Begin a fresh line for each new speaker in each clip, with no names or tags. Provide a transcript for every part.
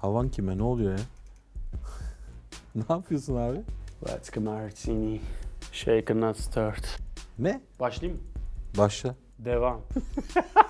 Havan kime? Ne oluyor ya? ne yapıyorsun abi?
Vodka martini. Shaken not stirred.
Ne?
Başlayayım mı?
Başla.
Devam.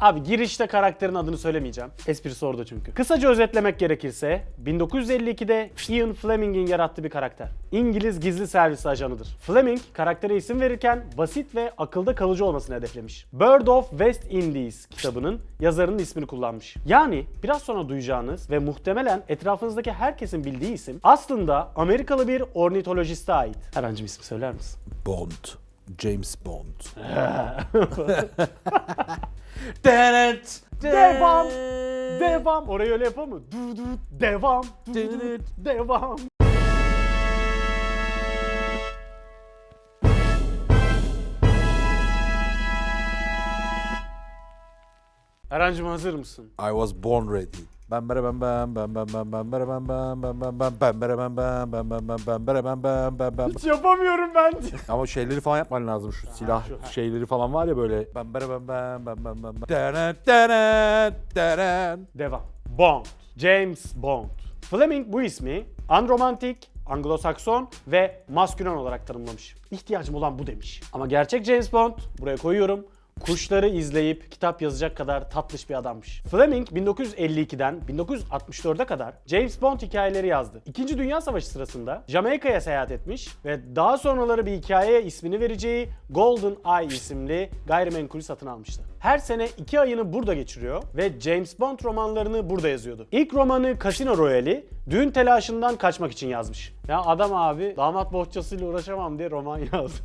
Abi girişte karakterin adını söylemeyeceğim. Esprisi orada çünkü. Kısaca özetlemek gerekirse 1952'de Ian Fleming'in yarattığı bir karakter. İngiliz gizli servis ajanıdır. Fleming karaktere isim verirken basit ve akılda kalıcı olmasını hedeflemiş. Bird of West Indies kitabının yazarının ismini kullanmış. Yani biraz sonra duyacağınız ve muhtemelen etrafınızdaki herkesin bildiği isim aslında Amerikalı bir ornitolojiste ait. Herhangi bir isim söyler misin?
Bond. James Bond.
Devam. Devam. Orayı öyle yapalım mı? Du du devam. Du du devam. Erancım hazır mısın?
I was born ready. Ben bere ben ben ben ben ben ben bere ben ben ben ben ben ben bere ben ben ben ben ben ben bere ben ben ben ben
Hiç yapamıyorum bence.
Ama şeyleri falan yapman lazım şu silah şeyleri falan var ya böyle ben bere ben ben ben ben ben ben Deren, deren, deren.
Devam. Bond. James Bond. Fleming bu ismi andromantik, Anglo-Sakson ve maskülen olarak tanımlamış. İhtiyacım olan bu demiş. Ama gerçek James Bond, buraya koyuyorum, kuşları izleyip kitap yazacak kadar tatlış bir adammış. Fleming 1952'den 1964'e kadar James Bond hikayeleri yazdı. İkinci Dünya Savaşı sırasında Jamaika'ya seyahat etmiş ve daha sonraları bir hikayeye ismini vereceği Golden Eye isimli gayrimenkulü satın almıştı. Her sene iki ayını burada geçiriyor ve James Bond romanlarını burada yazıyordu. İlk romanı Casino Royale'i düğün telaşından kaçmak için yazmış. Ya adam abi damat bohçasıyla uğraşamam diye roman yazmış.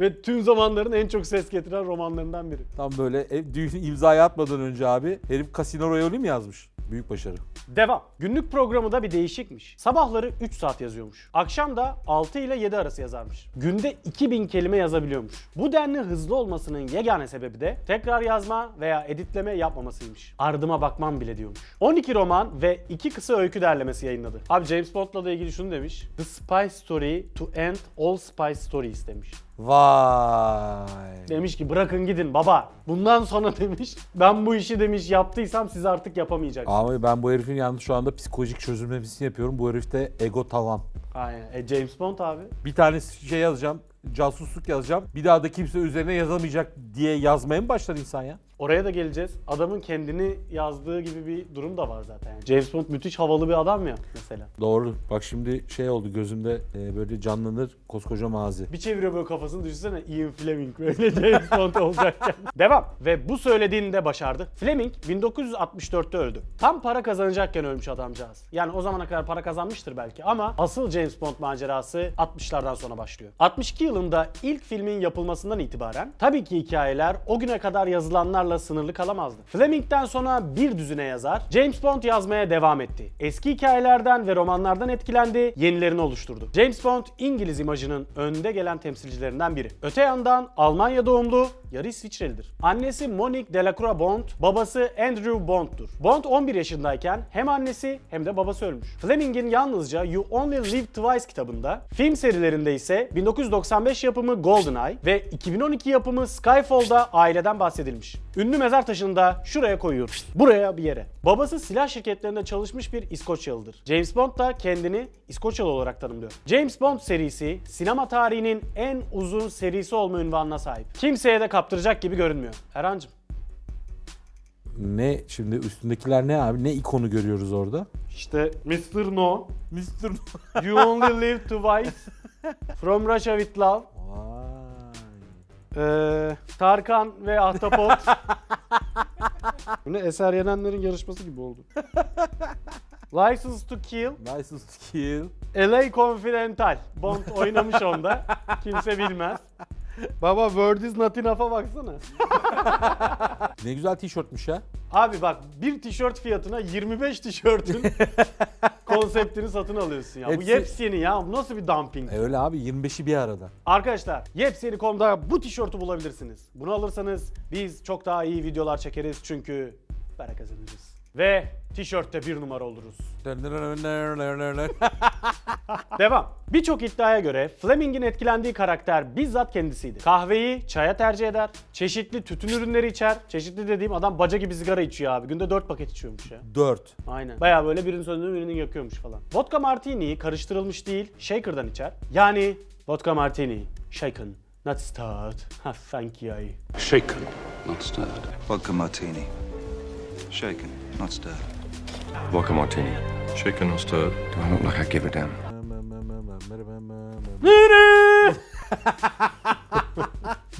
ve tüm zamanların en çok ses getiren romanlarından biri.
Tam böyle ev, düğün imzayı atmadan önce abi herif Casino Royale mi yazmış? Büyük başarı.
Devam. Günlük programı da bir değişikmiş. Sabahları 3 saat yazıyormuş. Akşam da 6 ile 7 arası yazarmış. Günde 2000 kelime yazabiliyormuş. Bu denli hızlı olmasının yegane sebebi de tekrar yazma veya editleme yapmamasıymış. Ardıma bakmam bile diyormuş. 12 roman ve 2 kısa öykü derlemesi yayınladı. Abi James Bond'la da ilgili şunu demiş. The Spy Story to End All Spy Stories demiş.
Vay.
Demiş ki bırakın gidin baba. Bundan sonra demiş ben bu işi demiş yaptıysam siz artık yapamayacaksınız.
Abi ben bu herifin yalnız şu anda psikolojik çözümlemesini yapıyorum. Bu herifte ego tavan.
Aynen. E James Bond abi.
Bir tane şey yazacağım, casusluk yazacağım. Bir daha da kimse üzerine yazamayacak diye yazmaya mı başlar insan ya?
Oraya da geleceğiz. Adamın kendini yazdığı gibi bir durum da var zaten. James Bond müthiş havalı bir adam ya mesela.
Doğru. Bak şimdi şey oldu gözümde e, böyle canlanır koskoca mazi.
Bir çeviriyor böyle kafasını düşünsene Ian Fleming böyle James Bond olacakken. Devam. Ve bu söylediğini de başardı. Fleming 1964'te öldü. Tam para kazanacakken ölmüş adamcağız. Yani o zamana kadar para kazanmıştır belki ama asıl James Bond macerası 60'lardan sonra başlıyor. 62 yılında ilk filmin yapılmasından itibaren tabii ki hikayeler o güne kadar yazılanlarla sınırlı kalamazdı. Fleming'den sonra bir düzine yazar James Bond yazmaya devam etti. Eski hikayelerden ve romanlardan etkilendi, yenilerini oluşturdu. James Bond İngiliz imajının önde gelen temsilcilerinden biri. Öte yandan Almanya doğumlu, yarı İsviçrelidir. Annesi Monique Delacroix Bond, babası Andrew Bond'dur. Bond 11 yaşındayken hem annesi hem de babası ölmüş. Fleming'in yalnızca You Only Live Twice kitabında, film serilerinde ise 1995 yapımı GoldenEye ve 2012 yapımı Skyfall'da aileden bahsedilmiş. Ünlü mezar taşını da şuraya koyuyoruz. Buraya bir yere. Babası silah şirketlerinde çalışmış bir İskoçyalıdır. James Bond da kendini İskoçyalı olarak tanımlıyor. James Bond serisi sinema tarihinin en uzun serisi olma ünvanına sahip. Kimseye de kaptıracak gibi görünmüyor. Erhan'cığım.
Ne şimdi üstündekiler ne abi? Ne ikonu görüyoruz orada?
İşte Mr. No,
Mr.
You Only Live Twice, From Russia With Love,
Vay.
Ee, Tarkan ve Ahtapot. Bu ne Eser Yenenler'in yarışması gibi oldu. License to Kill,
License to Kill.
LA Confidential. Bond oynamış onda. Kimse bilmez. Baba Word is not enough'a baksana.
Ne güzel tişörtmüş ya.
Abi bak bir tişört fiyatına 25 tişörtün konseptini satın alıyorsun ya. Bu
Hepsi-
yepyeni ya. Bu nasıl bir dumping?
E öyle abi 25'i bir arada.
Arkadaşlar yepyeni.com'da bu tişörtü bulabilirsiniz. Bunu alırsanız biz çok daha iyi videolar çekeriz çünkü para kazanırız. Ve tişörtte bir numara oluruz. Devam. Birçok iddiaya göre Fleming'in etkilendiği karakter bizzat kendisiydi. Kahveyi çaya tercih eder, çeşitli tütün ürünleri içer. Çeşitli dediğim adam baca gibi sigara içiyor abi. Günde 4 paket içiyormuş ya.
4.
Aynen. Baya böyle birinin söndüğünü birinin yakıyormuş falan. Vodka martini'yi karıştırılmış değil, shaker'dan içer. Yani vodka martini, shaken, not stirred. Ha thank you.
Shaken, not stirred.
Vodka martini. Shaken, not stirred.
Vodka martini. Shaken, not stirred.
Do I look like I give a damn?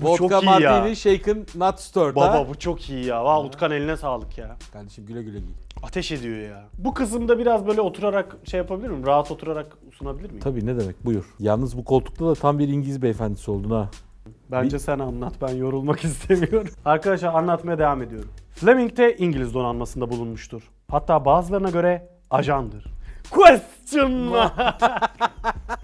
Vodka
çok iyi ya.
martini shaken not stirred
Baba bu çok iyi ya. Vay Utkan eline sağlık ya.
Kardeşim güle güle giy.
Ateş ediyor ya. Bu kısımda biraz böyle oturarak şey yapabilir miyim? Rahat oturarak sunabilir miyim?
Tabii ne demek buyur. Yalnız bu koltukta da tam bir İngiliz beyefendisi oldun ha.
Bence sen anlat. Ben yorulmak istemiyorum. Arkadaşlar anlatmaya devam ediyorum. Fleming de İngiliz donanmasında bulunmuştur. Hatta bazılarına göre ajandır. Question mark.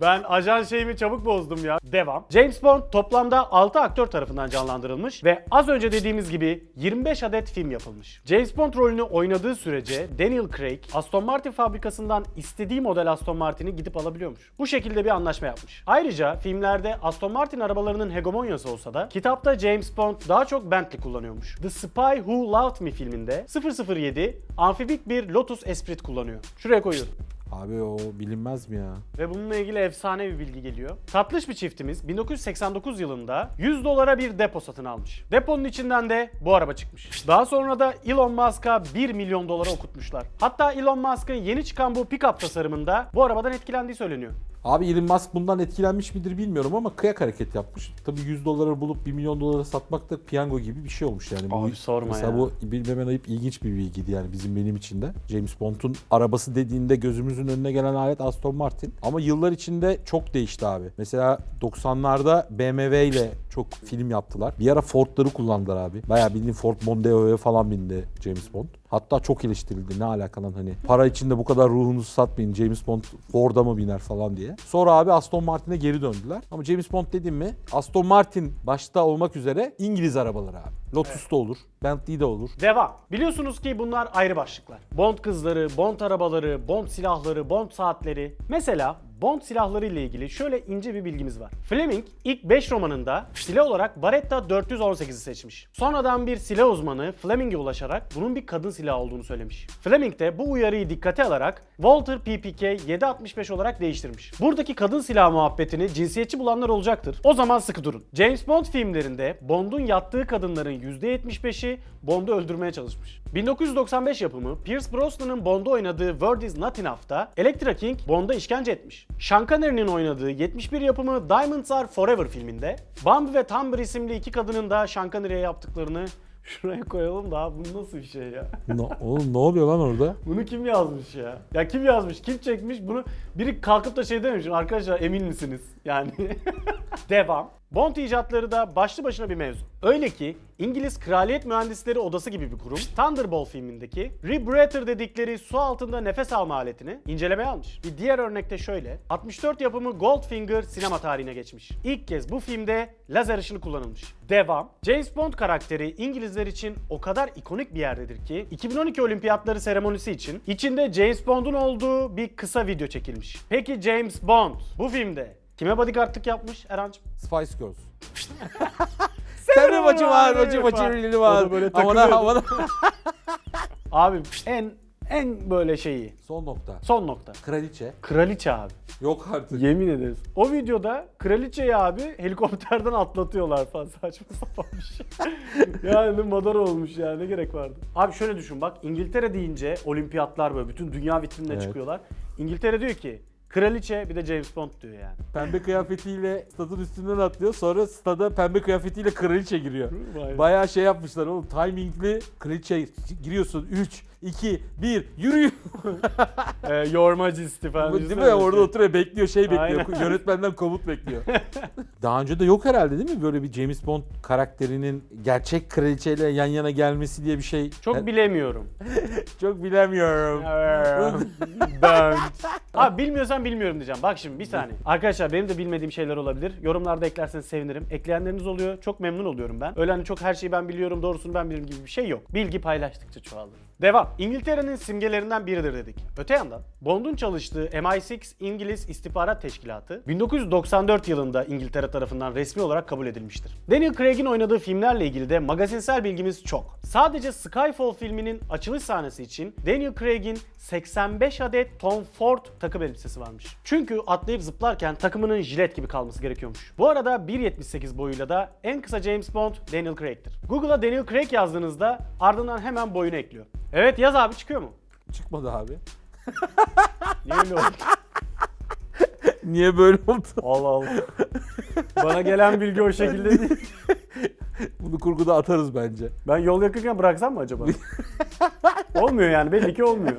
Ben ajan şeyimi çabuk bozdum ya. Devam. James Bond toplamda 6 aktör tarafından canlandırılmış ve az önce dediğimiz gibi 25 adet film yapılmış. James Bond rolünü oynadığı sürece Daniel Craig Aston Martin fabrikasından istediği model Aston Martin'i gidip alabiliyormuş. Bu şekilde bir anlaşma yapmış. Ayrıca filmlerde Aston Martin arabalarının hegemonyası olsa da kitapta James Bond daha çok Bentley kullanıyormuş. The Spy Who Loved Me filminde 007 amfibik bir Lotus Esprit kullanıyor. Şuraya koyuyorum.
Abi o bilinmez mi ya?
Ve bununla ilgili efsane bir bilgi geliyor. Tatlış bir çiftimiz 1989 yılında 100 dolara bir depo satın almış. Deponun içinden de bu araba çıkmış. Daha sonra da Elon Musk'a 1 milyon dolara okutmuşlar. Hatta Elon Musk'ın yeni çıkan bu pick-up tasarımında bu arabadan etkilendiği söyleniyor.
Abi Elon Musk bundan etkilenmiş midir bilmiyorum ama kıyak hareket yapmış. Tabii 100 dolara bulup 1 milyon dolara satmak da piyango gibi bir şey olmuş yani.
Abi sorma
mesela
ya.
bu bilmemen ayıp ilginç bir bilgiydi yani bizim benim için de. James Bond'un arabası dediğinde gözümüzün önüne gelen alet Aston Martin. Ama yıllar içinde çok değişti abi. Mesela 90'larda BMW ile çok film yaptılar. Bir ara Ford'ları kullandılar abi. Bayağı bildiğin Ford Mondeo'ya falan bindi James Bond. Hatta çok eleştirildi ne alakalı hani para içinde bu kadar ruhunuzu satmayın James Bond Ford'a mı biner falan diye. Sonra abi Aston Martin'e geri döndüler. Ama James Bond dedim mi Aston Martin başta olmak üzere İngiliz arabaları abi. Lotus da olur, Bentley de olur.
Devam. Biliyorsunuz ki bunlar ayrı başlıklar. Bond kızları, Bond arabaları, Bond silahları, Bond saatleri. Mesela Bond silahları ile ilgili şöyle ince bir bilgimiz var. Fleming ilk 5 romanında silah olarak Barretta 418'i seçmiş. Sonradan bir silah uzmanı Fleming'e ulaşarak bunun bir kadın silahı olduğunu söylemiş. Fleming de bu uyarıyı dikkate alarak Walter PPK 765 olarak değiştirmiş. Buradaki kadın silah muhabbetini cinsiyetçi bulanlar olacaktır. O zaman sıkı durun. James Bond filmlerinde Bond'un yattığı kadınların %75'i Bond'u öldürmeye çalışmış. 1995 yapımı Pierce Brosnan'ın Bond'u oynadığı Word Is Not Enough'ta Elektra King Bond'a işkence etmiş. Sean Connery'nin oynadığı 71 yapımı Diamonds Are Forever filminde Bambi ve Tamber isimli iki kadının da Sean Connery'e yaptıklarını şuraya koyalım da bu nasıl bir şey ya?
Ne, oğlum ne oluyor lan orada?
Bunu kim yazmış ya? Ya kim yazmış? Kim çekmiş? Bunu biri kalkıp da şey dememiş. Arkadaşlar emin misiniz? Yani devam. Bond icatları da başlı başına bir mevzu. Öyle ki İngiliz Kraliyet Mühendisleri Odası gibi bir kurum Thunderball filmindeki rebreather dedikleri su altında nefes alma aletini incelemeye almış. Bir diğer örnekte şöyle. 64 yapımı Goldfinger sinema tarihine geçmiş. İlk kez bu filmde lazer ışını kullanılmış. Devam. James Bond karakteri İngilizler için o kadar ikonik bir yerdedir ki 2012 Olimpiyatları seremonisi için içinde James Bond'un olduğu bir kısa video çekilmiş. Peki James Bond bu filmde kime bodyguardlık yapmış Erancığım?
Spice Girls. Sen bacı var, bacı bacı
da
var.
böyle takılıyordu.
amına.
Abi en en böyle şeyi
Son nokta.
son nokta.
Kraliçe.
Kraliçe abi.
Yok artık.
Yemin ederiz. O videoda kraliçeyi abi helikopterden atlatıyorlar falan saçma sapan bir şey. yani madara olmuş ya ne gerek vardı. Abi şöyle düşün bak İngiltere deyince olimpiyatlar böyle bütün dünya vitrinine
Evet.
çıkıyorlar. İngiltere diyor ki kraliçe bir de James Bond diyor yani.
Pembe kıyafetiyle stadın üstünden atlıyor. Sonra stada pembe kıyafetiyle kraliçe giriyor.
Vay be.
Bayağı şey yapmışlar oğlum. Timingli kraliçe giriyorsun. 3, 2, 1 yürü.
Ee, Your Majesty falan.
Değil mi? Orada oturuyor bekliyor şey bekliyor.
Aynen.
Yönetmenden komut bekliyor. Daha önce de yok herhalde değil mi? Böyle bir James Bond karakterinin gerçek kraliçeyle yan yana gelmesi diye bir şey.
Çok
Ben-
bilemiyorum.
çok bilemiyorum.
Abi bilmiyorsan bilmiyorum diyeceğim. Bak şimdi bir saniye. Arkadaşlar benim de bilmediğim şeyler olabilir. Yorumlarda eklerseniz sevinirim. Ekleyenleriniz oluyor. Çok memnun oluyorum ben. Öyle hani çok her şeyi ben biliyorum, doğrusunu ben bilirim gibi bir şey yok. Bilgi paylaştıkça çoğalır. Devam. İngiltere'nin simgelerinden biridir dedik. Öte yandan Bond'un çalıştığı MI6 İngiliz İstihbarat Teşkilatı 1994 yılında İngiltere tarafından resmi olarak kabul edilmiştir. Daniel Craig'in oynadığı filmlerle ilgili de magazinsel bilgimiz çok. Sadece Skyfall filminin açılış sahnesi için Daniel Craig'in 85 adet Tom Ford takım elbisesi varmış. Çünkü atlayıp zıplarken takımının jilet gibi kalması gerekiyormuş. Bu arada 1.78 boyuyla da en kısa James Bond Daniel Craig'tir. Google'a Daniel Craig yazdığınızda ardından hemen boyunu ekliyor. Evet yaz abi çıkıyor mu?
Çıkmadı abi.
Niye öyle oldu?
Niye böyle oldu?
Allah Allah. Bana gelen bilgi o şekilde değil.
Bunu kurguda atarız bence.
Ben yol yakınken bıraksam mı acaba? olmuyor yani belli ki olmuyor.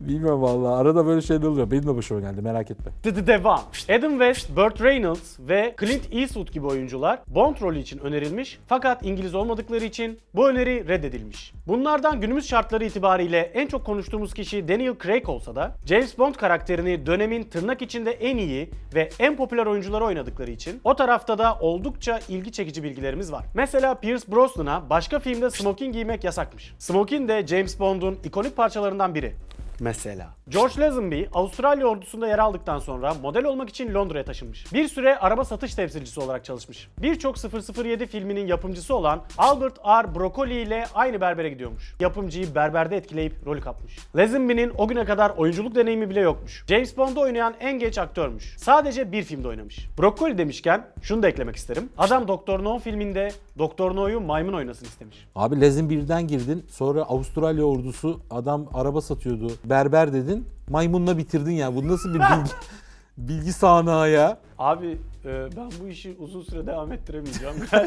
Bilmiyorum vallahi. Arada böyle şeyler oluyor. Benim de başıma geldi merak etme.
Dı devam. Adam West, Burt Reynolds ve Clint Eastwood gibi oyuncular Bond rolü için önerilmiş fakat İngiliz olmadıkları için bu öneri reddedilmiş. Bunlardan günümüz şartları itibariyle en çok konuştuğumuz kişi Daniel Craig olsa da James Bond karakterini dönemin tırnak içinde en iyi ve en popüler oyuncuları oynadıkları için o tarafta da oldukça ilgi çekici bilgilerimiz var. Mesela Pierce Brosnan'a başka filmde smoking giymek yasakmış. Smoking de James Bond'un ikonik parçalarından biri. Mesela. George Lazenby, Avustralya ordusunda yer aldıktan sonra model olmak için Londra'ya taşınmış. Bir süre araba satış temsilcisi olarak çalışmış. Birçok 007 filminin yapımcısı olan Albert R. Broccoli ile aynı berbere gidiyormuş. Yapımcıyı berberde etkileyip rolü kapmış. Lazenby'nin o güne kadar oyunculuk deneyimi bile yokmuş. James Bond'u oynayan en genç aktörmüş. Sadece bir filmde oynamış. Broccoli demişken şunu da eklemek isterim. Adam Doktor No filminde Doktor No'yu maymun oynasın istemiş.
Abi Lezin birden girdin. Sonra Avustralya ordusu adam araba satıyordu. Berber dedin. Maymunla bitirdin ya. Bu nasıl bir bilgi, bilgi sahnağı ya?
Abi e, ben bu işi uzun süre devam ettiremeyeceğim.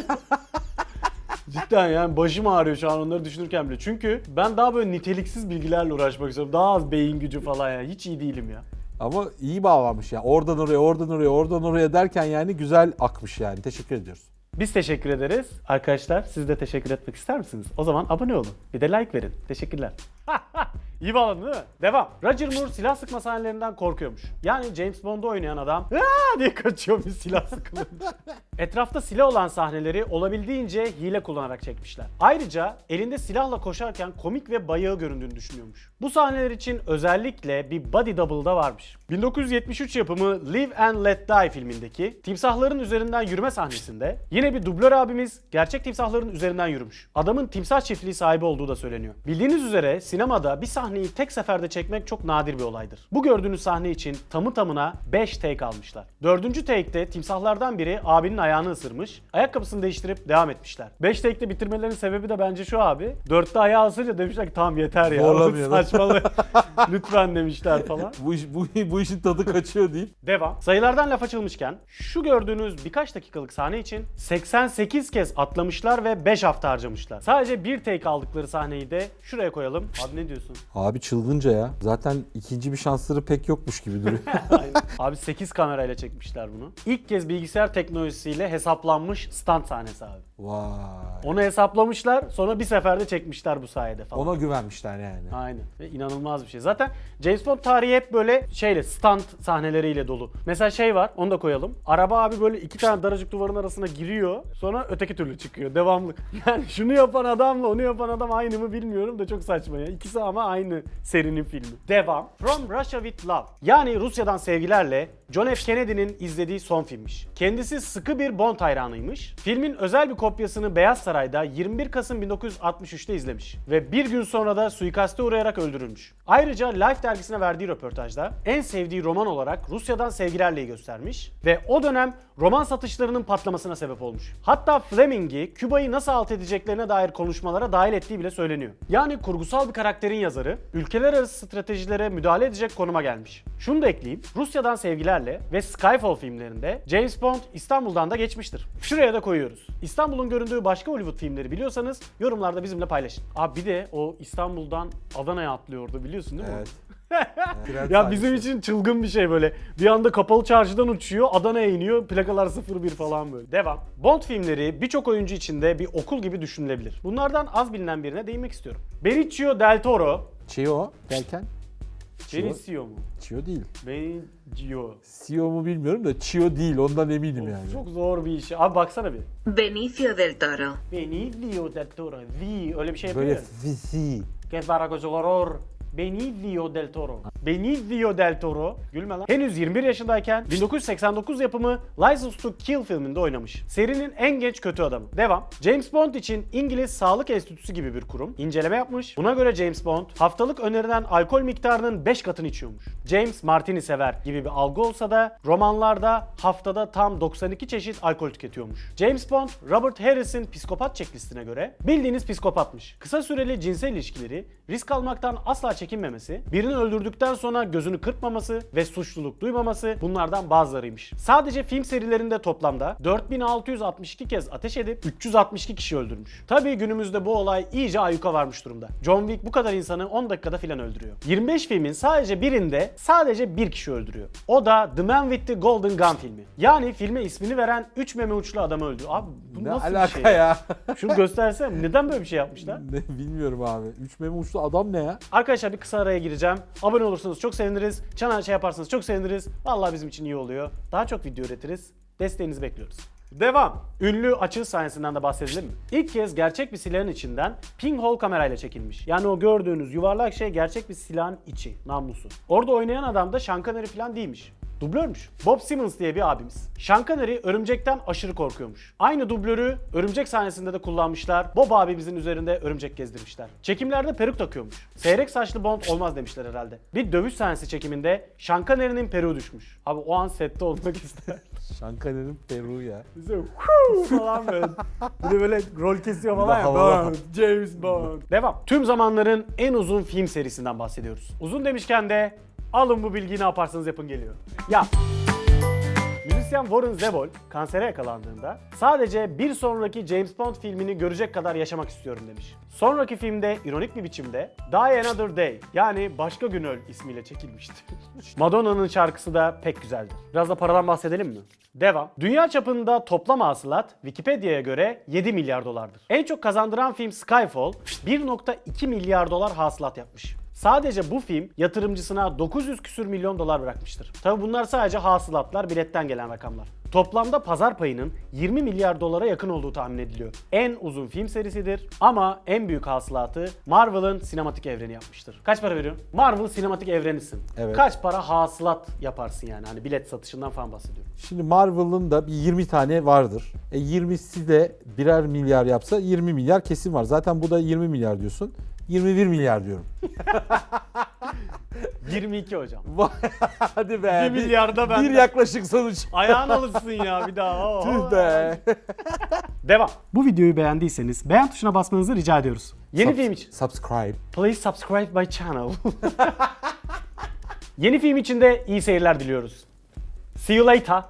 Cidden yani başım ağrıyor şu an onları düşünürken bile. Çünkü ben daha böyle niteliksiz bilgilerle uğraşmak istiyorum. Daha az beyin gücü falan ya. Hiç iyi değilim ya.
Ama iyi bağlamış ya. Oradan oraya, oradan oraya, oradan oraya derken yani güzel akmış yani. Teşekkür ediyoruz.
Biz teşekkür ederiz. Arkadaşlar siz de teşekkür etmek ister misiniz? O zaman abone olun. Bir de like verin. Teşekkürler. İyi bağladın değil mi? Devam. Roger Moore silah sıkma sahnelerinden korkuyormuş. Yani James Bond'u oynayan adam "Aa!" diye kaçıyormuş silah sıkılınca. Etrafta silah olan sahneleri olabildiğince hile kullanarak çekmişler. Ayrıca elinde silahla koşarken komik ve bayağı göründüğünü düşünüyormuş. Bu sahneler için özellikle bir body double da varmış. 1973 yapımı Live and Let Die filmindeki timsahların üzerinden yürüme sahnesinde yine bir dublör abimiz gerçek timsahların üzerinden yürümüş. Adamın timsah çiftliği sahibi olduğu da söyleniyor. Bildiğiniz üzere sinemada bir sahneyi tek seferde çekmek çok nadir bir olaydır. Bu gördüğünüz sahne için tamı tamına 5 take almışlar. Dördüncü take'te timsahlardan biri abinin ayağını ısırmış, ayakkabısını değiştirip devam etmişler. 5 take'te bitirmelerinin sebebi de bence şu abi. 4'te ayağı ısırınca demişler ki tamam yeter ya.
Zorlamayalım.
Saçmalı. Lütfen demişler falan.
Bu, iş, bu, bu işin tadı kaçıyor deyip.
Devam. Sayılardan laf açılmışken şu gördüğünüz birkaç dakikalık sahne için 88 kez atlamışlar ve 5 hafta harcamışlar. Sadece bir take aldıkları sahneyi de şuraya koyalım. Abi ne diyorsun?
Abi çılgınca ya. Zaten ikinci bir şansları pek yokmuş gibi duruyor.
Abi 8 kamerayla çekmişler bunu. İlk kez bilgisayar teknolojisiyle hesaplanmış stand sahnesi abi.
Vay.
Onu hesaplamışlar sonra bir seferde çekmişler bu sayede falan.
Ona güvenmişler yani.
Aynen. Ve inanılmaz bir şey. Zaten James Bond tarihi hep böyle şeyle stunt sahneleriyle dolu. Mesela şey var onu da koyalım. Araba abi böyle iki tane daracık duvarın arasına giriyor. Sonra öteki türlü çıkıyor. Devamlı. Yani şunu yapan adamla onu yapan adam aynı mı bilmiyorum da çok saçma ya. İkisi ama aynı serinin filmi. Devam. From Russia with Love. Yani Rusya'dan sevgilerle John F. Kennedy'nin izlediği son filmmiş. Kendisi sıkı bir Bond hayranıymış. Filmin özel bir kopyasını Beyaz Saray'da 21 Kasım 1963'te izlemiş. Ve bir gün sonra da suikaste uğrayarak öldürülmüş. Ayrıca Life dergisine verdiği röportajda en sevdiği roman olarak Rusya'dan Sevgilerle'yi göstermiş ve o dönem roman satışlarının patlamasına sebep olmuş. Hatta Fleming'i Küba'yı nasıl alt edeceklerine dair konuşmalara dahil ettiği bile söyleniyor. Yani kurgusal bir karakterin yazarı ülkeler arası stratejilere müdahale edecek konuma gelmiş. Şunu da ekleyeyim. Rusya'dan Sevgilerle ve Skyfall filmlerinde James Bond İstanbul'dan da geçmiştir. Şuraya da koyuyoruz. İstanbul'un göründüğü başka Hollywood filmleri biliyorsanız yorumlarda bizimle paylaşın. Abi bir de o İstanbul'dan Adana'ya atlıyordu biliyorsun değil mi?
Evet.
Ya bizim için çılgın bir şey böyle. Bir anda kapalı çarşıdan uçuyor, Adana'ya iniyor, plakalar 01 falan böyle. Devam. Bond filmleri birçok oyuncu için de bir okul gibi düşünülebilir. Bunlardan az bilinen birine değinmek istiyorum. Benicio del Toro.
Chio derken? Chio,
Benicio mu?
Chio değil.
Benicio.
Chio mu bilmiyorum da Chio değil ondan eminim yani.
Çok zor bir iş. Abi baksana bir.
Benicio del Toro.
Benicio del Toro. V öyle bir şey
Böyle
yapıyor. ya.
fisi.
Que para horror. Benicio del Toro. Benicio del Toro. Gülme lan. Henüz 21 yaşındayken 1989 yapımı License to Kill filminde oynamış. Serinin en genç kötü adamı. Devam. James Bond için İngiliz Sağlık Enstitüsü gibi bir kurum inceleme yapmış. Buna göre James Bond haftalık önerilen alkol miktarının 5 katını içiyormuş. James Martini sever gibi bir algı olsa da romanlarda haftada tam 92 çeşit alkol tüketiyormuş. James Bond, Robert Harris'in psikopat checklistine göre bildiğiniz psikopatmış. Kısa süreli cinsel ilişkileri, risk almaktan asla çekinmemesi, birini öldürdükten sonra gözünü kırpmaması ve suçluluk duymaması bunlardan bazılarıymış. Sadece film serilerinde toplamda 4662 kez ateş edip 362 kişi öldürmüş. Tabii günümüzde bu olay iyice ayyuka varmış durumda. John Wick bu kadar insanı 10 dakikada filan öldürüyor. 25 filmin sadece birinde sadece bir kişi öldürüyor. O da The Man with the Golden Gun filmi. Yani filme ismini veren 3 meme uçlu adamı öldürüyor. Abi bu
Ne
nasıl
alaka
bir şey?
ya?
Şunu göstersem neden böyle bir şey yapmışlar?
ne bilmiyorum abi. Üç meme uçlu adam ne ya?
Arkadaşlar bir kısa araya gireceğim. Abone olursanız çok seviniriz. Çana şey yaparsanız çok seviniriz. Vallahi bizim için iyi oluyor. Daha çok video üretiriz. Desteğinizi bekliyoruz. Devam. Ünlü açı sahnesinden de bahsedelim mi? İlk kez gerçek bir silahın içinden pinhole kamerayla çekilmiş. Yani o gördüğünüz yuvarlak şey gerçek bir silahın içi, namlusu. Orada oynayan adam da Sean falan değilmiş. Dublörmüş. Bob Simmons diye bir abimiz. Sean Connery örümcekten aşırı korkuyormuş. Aynı dublörü örümcek sahnesinde de kullanmışlar. Bob abimizin üzerinde örümcek gezdirmişler. Çekimlerde peruk takıyormuş. Seyrek saçlı Bond olmaz demişler herhalde. Bir dövüş sahnesi çekiminde Sean Connery'nin peruğu düşmüş. Abi o an sette olmak ister.
Şankaner'in Peru ya.
Bize "Huu!" falan böyle. Bir de böyle rol kesiyor falan ya.
Havalı.
Bond, James Bond. Devam. Tüm zamanların en uzun film serisinden bahsediyoruz. Uzun demişken de alın bu bilgiyi ne yaparsanız yapın geliyor. Ya Müzisyen Warren Zevon kansere yakalandığında sadece bir sonraki James Bond filmini görecek kadar yaşamak istiyorum demiş. Sonraki filmde ironik bir biçimde Die Another Day yani Başka Gün Öl ismiyle çekilmişti. Madonna'nın şarkısı da pek güzeldir. Biraz da paradan bahsedelim mi? Devam. Dünya çapında toplam hasılat Wikipedia'ya göre 7 milyar dolardır. En çok kazandıran film Skyfall 1.2 milyar dolar hasılat yapmış. Sadece bu film yatırımcısına 900 küsür milyon dolar bırakmıştır. Tabi bunlar sadece hasılatlar, biletten gelen rakamlar. Toplamda pazar payının 20 milyar dolara yakın olduğu tahmin ediliyor. En uzun film serisidir ama en büyük hasılatı Marvel'ın sinematik evreni yapmıştır. Kaç para veriyorsun? Marvel sinematik evrenisin.
Evet.
Kaç para hasılat yaparsın yani? Hani bilet satışından falan bahsediyorum.
Şimdi Marvel'ın da bir 20 tane vardır. E 20'si de birer milyar yapsa 20 milyar kesin var. Zaten bu da 20 milyar diyorsun. 21 milyar diyorum.
22 hocam.
Hadi be.
Bir milyarda ben
Bir yaklaşık sonuç.
Ayağın alırsın ya bir daha. Oo.
Tüh be.
Devam. Bu videoyu beğendiyseniz beğen tuşuna basmanızı rica ediyoruz. Yeni film için.
Subscribe.
Please subscribe my channel. Yeni film için de iyi seyirler diliyoruz. See you later.